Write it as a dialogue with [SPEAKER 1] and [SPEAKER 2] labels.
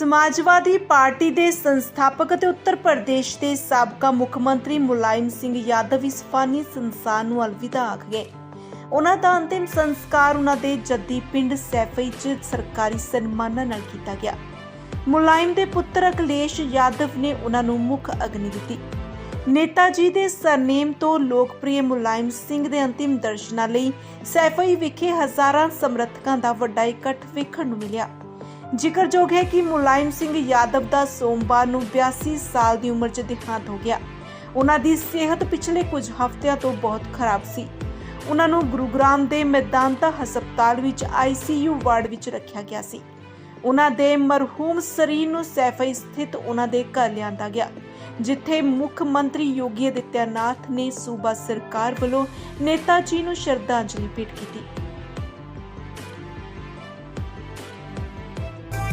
[SPEAKER 1] ਸਮਾਜਵਾਦੀ party ਦੇ ਸੰਸਥਾਪਕ ਅਤੇ ਉੱਤਰ ਪ੍ਰਦੇਸ਼ ਦੇ ਸਾਬਕਾ ਮੁੱਖ ਮੰਤਰੀ ਮੁਲਾਇਮ ਸਿੰਘ ਯਾਦਵ ਇਸ ਫਾਨੀ ਸੰਸਾਰ ਨੂੰ ਅਲਵਿਦਾ ਆਖ ਗਏ। ਉਹਨਾਂ ਦਾ ਅੰਤਿਮ ਸੰਸਕਾਰ ਉਹਨਾਂ ਦੇ ਜੱਦੀ ਪਿੰਡ ਸੈਫਈ 'ਚ ਸਰਕਾਰੀ ਸਨਮਾਨਾਂ ਨਾਲ ਕੀਤਾ ਗਿਆ। ਮੁਲਾਇਮ ਦੇ ਪੁੱਤਰ ਅਖਿਲੇਸ਼ ਯਾਦਵ ਨੇ ਉਹਨਾਂ ਨੂੰ ਮੁੱਖ ਅਗਨੀ ਦਿੱਤੀ। ਨੇਤਾ ਜੀ ਦੇ ਸਰਨੇਮ ਤੋਂ ਲੋਕਪ੍ਰਿਯ ਮੁਲਾਇਮ ਸਿੰਘ ਦੇ ਅੰਤਿਮ ਦਰਸ਼ਨਾਂ ਲਈ ਸੈਫਈ ਵਿਖੇ ਹਜ਼ਾਰਾਂ ਸਮਰਥਕਾਂ ਦਾ ਵੱਡਾ ਇਕੱਠ ਵੇਖਣ ਨੂੰ ਮਿਲਿਆ। ਜ਼ਿਕਰਯੋਗ ਹੈ ਕਿ ਮੁਲਾਇਮ ਸਿੰਘ ਯਾਦਵ ਦਾ ਸੋਮਵਾਰ ਨੂੰ 82 ਸਾਲ ਦੀ ਉਮਰ 'ਚ ਦੇਹਾਂਤ ਹੋ ਗਿਆ। ਉਹਨਾਂ ਦੀ ਸਿਹਤ ਪਿਛਲੇ ਕੁਝ ਹਫ਼ਤਿਆਂ ਤੋਂ ਬਹੁਤ ਖਰਾਬ ਸੀ। ਉਹਨਾਂ ਨੂੰ ਗੁਰੂਗ੍ਰਾਮ ਦੇ ਮੈਦਾਨਤਾ ਹਸਪਤਾਲ ਵਿੱਚ ਆਈਸੀਯੂ ਵਾਰਡ ਵਿੱਚ ਰੱਖਿਆ ਗਿਆ ਸੀ। ਉਹਨਾਂ ਦੇ ਮਰਹੂਮ ਸਰੀਰ ਨੂੰ ਸੈਫਈ ਸਥਿਤ ਉਹਨਾਂ ਦੇ ਘਰ ਲਿਆਂਦਾ ਗਿਆ, ਜਿੱਥੇ ਮੁੱਖ ਮੰਤਰੀ ਯੋਗੀ ਆਦਿੱਤਿਆਨਾਥ ਨੇ ਸੂਬਾ ਸਰਕਾਰ ਵੱਲੋਂ ਨੇਤਾ ਜੀ ਨੂੰ ਸ਼ਰਧਾਂਜਲੀ ਭੇਟ ਕੀਤੀ।